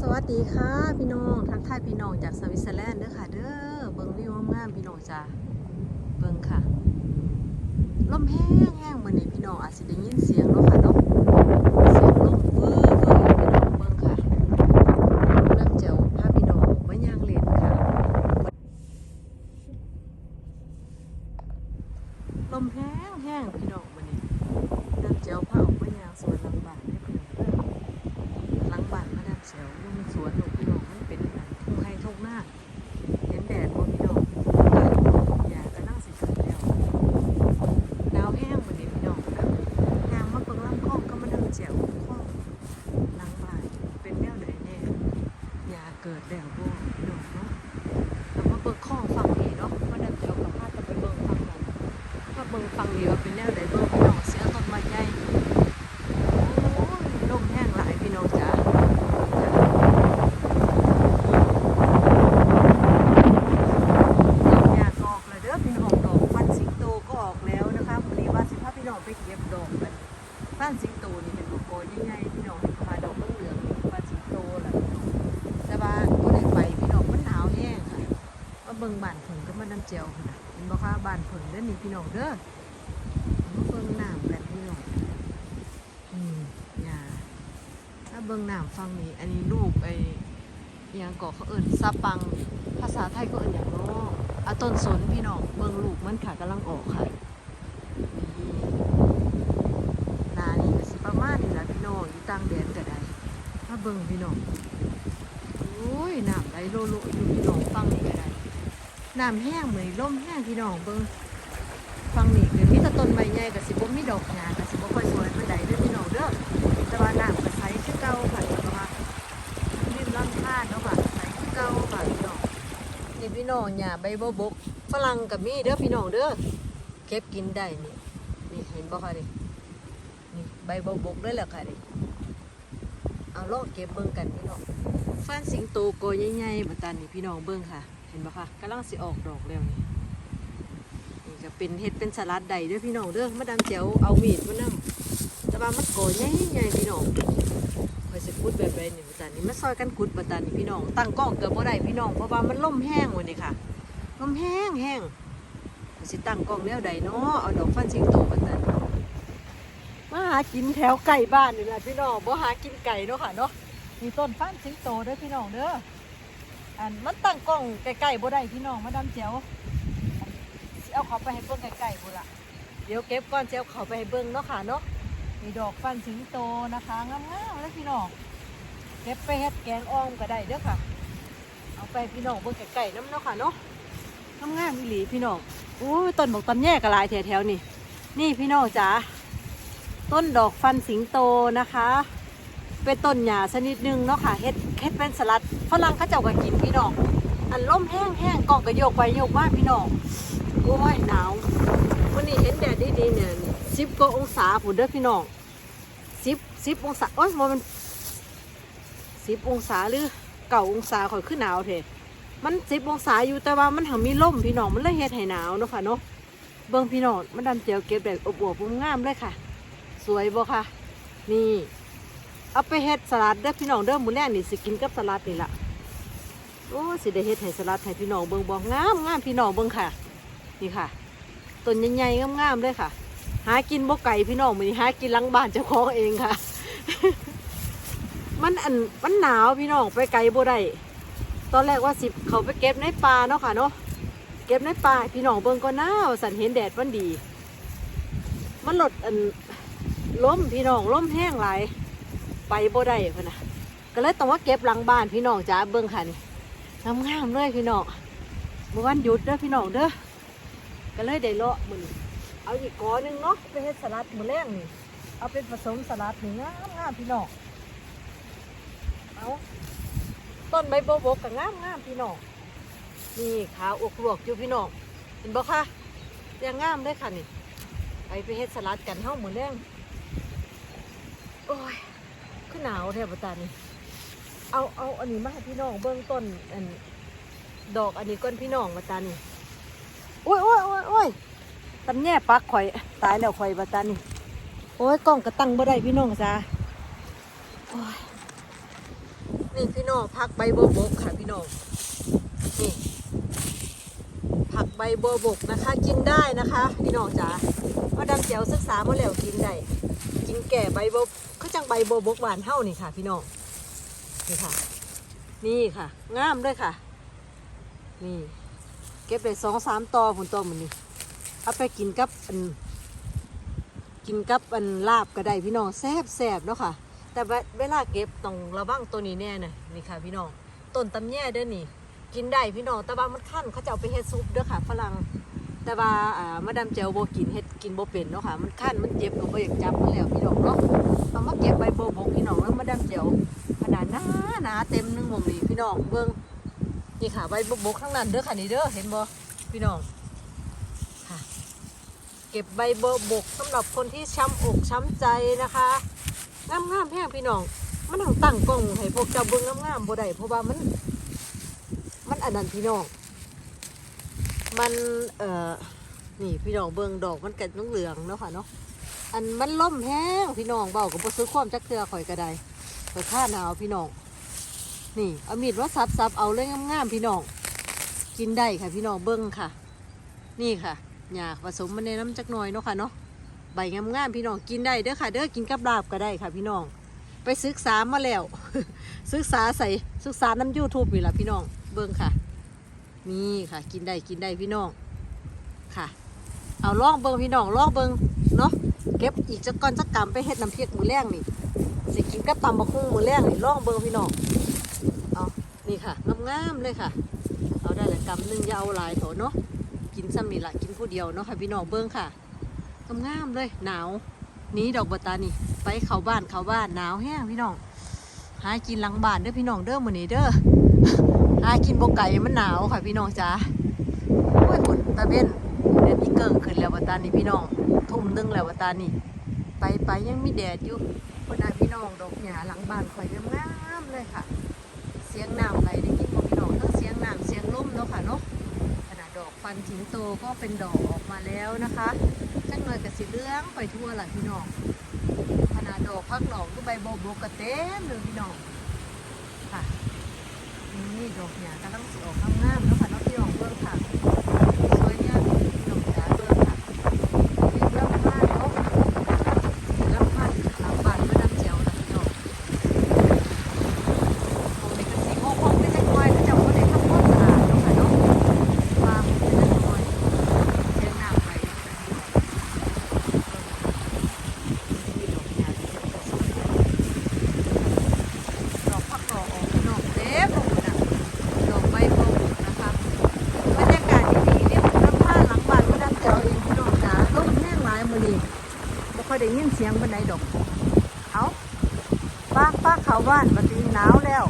สวัสดีค่ะพี่น้องทักทายพี่น้องจากสวิตเซอร์แลนด์เด้อค่ะ เด้อเบิ่งวิวงามพี่น้องจ้าเบิ่งค่ะลมแห้งแห้งมื้อนี้พี่น้องอาจจะได้ยินเสียงเนาะค่ะเนาะเสียงลมวื้อวื้อพี่น้องเบิ่งค่ะเริ่มเจ้าพาพี่น้องมาย่างเล่นค่ะ ลมแห้งแห้งพี่น้องมื้อนี้เริ่มเจ้าพาออกมาย่างสวนหลังบ้านเด้อพี่น้องเด้อ หลังบ้านมาดามเสียวลุงสวนลูกพี่น้องมันเป็นทุ่งไร่ทุ่งนาเห็นแดดบ่พี่น้องอยากก็นั่งสิขึ้นแล้วหนาวแห้งวันนี้พี่น้องนะยางมาเบิ่งลำคลองก็มาดามเจียวคลองหลังบ้านเป็นแนวใดแน่อยาเกิดแล้วบ่พี่น้องเนาะแต่ว่าเบิกข้องฟังนี้เนาะมาดามเจียวกับพาจะไปเบิ่งฝั่งนั้นมาเบิ่งฝั่งนี้ว่าเป็นแนวใดเบิ่งพี่น้องเสียต้นไม้ใหญ่โอ้ยลมแห้งหลายพี่น้องจ้า ดอกยางก็ออกแล้วเด้อพี่น้องดอกฟันสิงโตก็ออกแล้วนะคะวันนี้ว่าสิพาพี่น้องไปเก็บดอกกันฟันสิงโตนี่เป็นลูกโกยังไงพี่น้องเห็นมาดอกเหลืองๆนี่ฟันสิงโตแหละแต่ว่าก็ได้ไปพี่น้องมันหนาวแห้งค่ะมา เบิ่งบ้านผึ่งก็มาน้ำเจียวนะเห็นบ่คะบ้านผึ่งเด้อนี่พี่น้องเด้อมาเบิ่งน้ำกันพี่น้องอืมอย่าถ้าเบิ่งน้ำฟังนี่อันนี้ลูกไอ้ยังกาะเขาเอิ้นซาปัง ภาษาไทยก็เอิ้นอย่างเนาะอะต้นสนพี่น้องเบิ่งลูกมันค่ะกำลังออกค่ะนี่นานี่ก็สิประมาณนี้ละพี่น้องอยู่ต่างแดนก็ได้มาเบิ่งพี่น้องโอ้ยน้ำไหลโลโลอยู่พี่น้อง น้ำแห้งเหมือนลมแห้งพี่น้องเบิ่งฟังนี่ก็มีแต่ต้นไม้ใหญ่ก็สิบ่มีดอกหญ้าก็สิบ่ค่อยสวยปานใดเด้อพี่น้องเด้อแต่ว่าน้ำก็ใสคือเก่าค่ะแต่ว่าริมลำธารเนาะค่ะใส่เก้าค่ะพี่น้องนี่พี่น้องหญ้าใบบัวบกฝรั่งกับมีเด้อพี่น้องเด้อเก็บกินได้นี่นี่เห็นบ่ค่ะนี่นี่ใบบัวบกเลยแหละค่ะนี่เอาลองเก็บเบิ่งกันพี่น้องฟันสิงโตโกใหญ่ๆบัดตานี่พี่น้องเบิ่งค่ะ ห็นบ่คะกำลังสิออกดอกแล้วนี่นี่ก็เป็นเฮ็ดเป็นสลัดได้ด้อพี่น้องเด้อมาดามเจียวเอามีดมานํแต่ว่ามันโกใหญ่ๆพี่น้องคอยสิคุดแบบนี่บัดตานี่มาซอยกันคุดบัดตานี่พี่น้อง ตั้งกล้องเกือบบ่ได้พี่น้องเพราะว่ามันล่มแห้งวันนี้ค่ะล่มแห้งแห้งข้อยสิตั้งกล้องแนวใดเนาะเอาดอกฟันสิงโตบัดตานี่มาหากินแถวไก่บ้านนี่แหละพี่น้องบ่หากินไก่เนาะค่ะเนาะมีต้นฟันสิงโตด้อพี่น้องเด้อ อันมันตั้งกล้องใกล้ๆบ่ได้พี่น้องมาดำเจียวเอาเขาไปให้เบิ่งใกล้ๆพุ่นล่ะเดี๋ยวเก็บก่อนสิเอาเขาไปให้เบิ่งเนาะค่ะเนาะมีดอกฟันสิงโตนะคะงามๆเลยพี่น้องเก็บไปเฮ็ดแกงอ่อมก็ได้เด้อค่ะ เอาไปพี่น้องเบิ่งไก่ๆน้ำเนาะค่ะเนาะงามๆอีหลีพี่น้องโอ้ต้นบอกต้นแย่กระลายแถวๆนี่นี่พี่น้องจ๋าต้นดอกฟันสิงโตนะคะ เป็นต้นหญ้าชนิดหนึ่งเนาะค่ะเฮ็ดเฮ็ดเป็นสลัดฝรั่งเขาเจ้าก็กินพี่น้องอันล่มแห้งๆกล่องก็โยกไปโยกมาพี่น้องโอ้ยหนาววันนี้เห็นแดดดีๆเนี่ยสิบกว่าองศาผุนเด้อพี่น้องสิบสิบองศาโอ้ยมันสิบองศาหรือเก่าองศาข่อยขึ้นหนาวเถอะมันสิบองศาอยู่แต่ว่ามันหังมีลมพี่น้องมันเลยเฮ็ดให้หนาวเนาะค่ะเนาะเบิ่งพี่น้องมันดำเจียวเก็บแบบอบอวบงามเลยค่ะ สวยบ่ค่ะ นี่ เอาไปเฮ็ดสลัดเด้อพี่น้องเด้อมื้อแรกนี่สิกินกับสลัดนี่ล่ะโอ้สิได้เฮ็ดให้สลัดให้พี่น้องเบิ่งบ่งามงามพี่น้องเบิ่งค่ะ นี่ค่ะต้นใหญ่ๆงามๆเลยค่ะ หากินบ่ไก่พี่น้องมือนี้หากินหลังบ้านเจ้าของเองค่ะ มันอันมันหนาวพี่น้องไปไกลบ่ได้ตอนแรกว่าสิเขาไปเก็บในป่าเนาะค่ะเนาะเก็บในป่าพี่น้องเบิ่งก็หนาวสันเห็นแดดมันดี มันลดอันล้มพี่น้องล้มแห้งหลาย ไปบ่ได้พ่นนะก็เลยต้องว่าเก็บหลังบ้านพี่น้องจ้าเบิ่งค่ะนี่งามๆเลยพี่น้องเมื่อวันหยุดเด้อพี่น้องเด้อก็เลยได้เลาะมือนเอาอีกกอหนึงเนาะไปเฮ็ดสลัดมือแรงนี่เอาเป็นผสมสลัดนี่งามงามพี่น้องเอาต้นใบโบวบกกับงามงามพี่น้องนี่ขาวอกลวกอยู่พี่น้องเห็นบ่คะยังงามเลยค่ะนี่ไปไปเฮ็ดสลัดกันเฮ้ามือแรงโอ้ย คือหนาวแทบตานี่เอาเอาอันนี้มาให้พี่น้องเบื้องต้นอันดอกอันนี้ก้นพี่น้องมาตานี่โอ้ยโอ้ยโอ้ยโอ้ยตำแย่ปักข่อย ตายแล้วข่อยบัดตานี่โอ้ยกล้องกระตังบ่ได้พี่น้องจ้าโอ้ยนี่พี่น้องผักใบบัวบกค่ะพี่น้องนี่ ผักใบบัวบกนะคะ กินได้นะคะพี่น้องจ๋าว่าดำเจียวศึกษามาแล้วกินได้กินแก่ใบบัวเขาจังใบบัวบกหวานเท่านี่ค่ะ พี่น้องนี่ค่ะ นี่ค่ะงามด้วยค่ะ นี่เก็บไปสองสามตอผลตอมันนี่เอาไปกินกับอันกินกับอันลาบก็ได้พี่น้องแซบแซบเนาะค่ะ แต่เวลาเก็บต้องระวังตัวนี้แน่น่ะนี่ค่ะ พี่น้องต้นตำแย่เด้อนี่ กินได้พี่น้องแต่ว่ามันขั้นเขาจะเอาไปเฮ็ดซุปเด้อค่ะฝรั่งแต่ว่าอ่ามาดามเจลโบกินเฮ็ดกินโบเป็นเนาะค่ะ มันขั้นมันเจ็บก็บ่อยากจับมันแล้วพี่น้องเนาะเอามาเก็บใบโบบกพี่น้องแล้วมาดามเจลขนาดหนาหนาเต็มหนึงหมองนี่พี่น้องเบิ่งนี่ค่ะใบโบบกทั้งนั้นเด้อค่ะนี่เด้อเห็นบ่พี่น้องค่ะเก็บใบโบบกสำหรับคนที่ช้ำอกช้ำใจนะคะงามๆแห้งพี่น้องมันหังตั้งกล้องให้พวกเจ้าเบิ่งงามๆบ่ได้เพราะว่ามัน มันอันนั้นพี่น้อง มันเอ่อนี่พี่น้องเบิ่งดอกมันกัดเหลืองเนาะค่ะเนาะ อันมันล่มแห้งพี่น้องเบากับบ่ซื้อความจักเทือข่อยก็ได้ข่อยค่าหนาวพี่น้อง นี่เอามีดว่าซับซับๆเอาเลยงามๆพี่น้อง กินได้ค่ะพี่น้องเบิ่งค่ะ นี่ค่ะหยาผสมมันในน้ำจักหน่อยเนาะค่ะเนาะ ใบงามๆพี่น้องกินได้เด้อค่ะ เด้อกินกับลาบก็ได้ค่ะ พี่น้อง ไปศึกษามาแล้ว ศึกษาใส่ศึกษาน้ำยูทูบนี่แหละพี่น้อง เบิ่งค่ะนี่ค่ะกินได้กินได้พี่น้องค่ะ เอาลองเบิ่งพี่น้องลองเบิ่งเนาะเก็บอีกจักก้อนจักกำไปเฮ็ดน้ำพริกมือแรงนี่สิกินกับตำบักหุ่งมือแรงนี่ลองเบิ่งพี่น้องเอานี่ค่ะงามๆเลยค่ะ เอาได้ละกำหนึงอย่าเอาหลายโถเนาะกินซ้ำนี่ละกินผู้เดียวเนาะค่ะพี่น้องเบิ่งค่ะงามๆเลยหนาวนี้ดอกบัวตานี่ไปเขาบ้านเขาบ้านหนาวแห้งพี่น้องหากินหลังบ้านเด้อพี่น้องเด้อมื้อนี้เด้อ หากินบ่ไก่มันหนาวค่ะพี่น้องจ๋าโอ้ยฝนตะเว้นเดือนนี้เกิ่งขึ้นแล้วว่าตานี่พี่น้อง ทุ่มหนึงแล้วว่าตานี่ไปไปยังมีแดดอยู่คนน่ะพี่น้องดอกหญ้าหลังบ้านข่อยงามๆเลยค่ะ เสียงน้ำไหลได้ยินบ่พี่น้องทั้งเสียงน้ำเสียงลมเนาะค่ะเนาะขนาดดอกฟันถิงโตก็เป็นดอกออกมาแล้วนะคะจังหน่อยก็สิเหลืองไปทั่วละพี่น้องขนาดดอกพักหนองก็ใบโบโบกระเต็มเลยพี่น้อง นี่ดอกเนี่ยกำลังสิออกงามๆแล้วค่ะน้องพี่น้องเบิ่งค่ะสวยเนี่ยพี่น้องจ๋าเบิ่งค่ะนี่เบิ่งบ้านเนาะลำพันหลังบ้านไม่น้ำเจียวนะพี่น้องตรงนี้ก็สีโมกๆไม่ใช่กล้วยเขาเจ้าก็ได้ทำความสะอาดเนาะค่ะเนาะวางเป็นน้ำกล้วยเลี้ยงน้ำไปนี่ดอกเนี่ยสวยดอกพักดอกออกดอกเต็มหมดอะดอกใบบัวนะคะบรรยากาศดีๆเนี่ยน้ำผ้าหลังบ้านก็ดันเจ้าเองพี่น้องจ๋าต้นแห้งหลายมือนี้ ไม่ค่อยได้ยินเสียงบันไดดอก เอาป้าป้าเขาบ้านมาตีหนาวแล้ว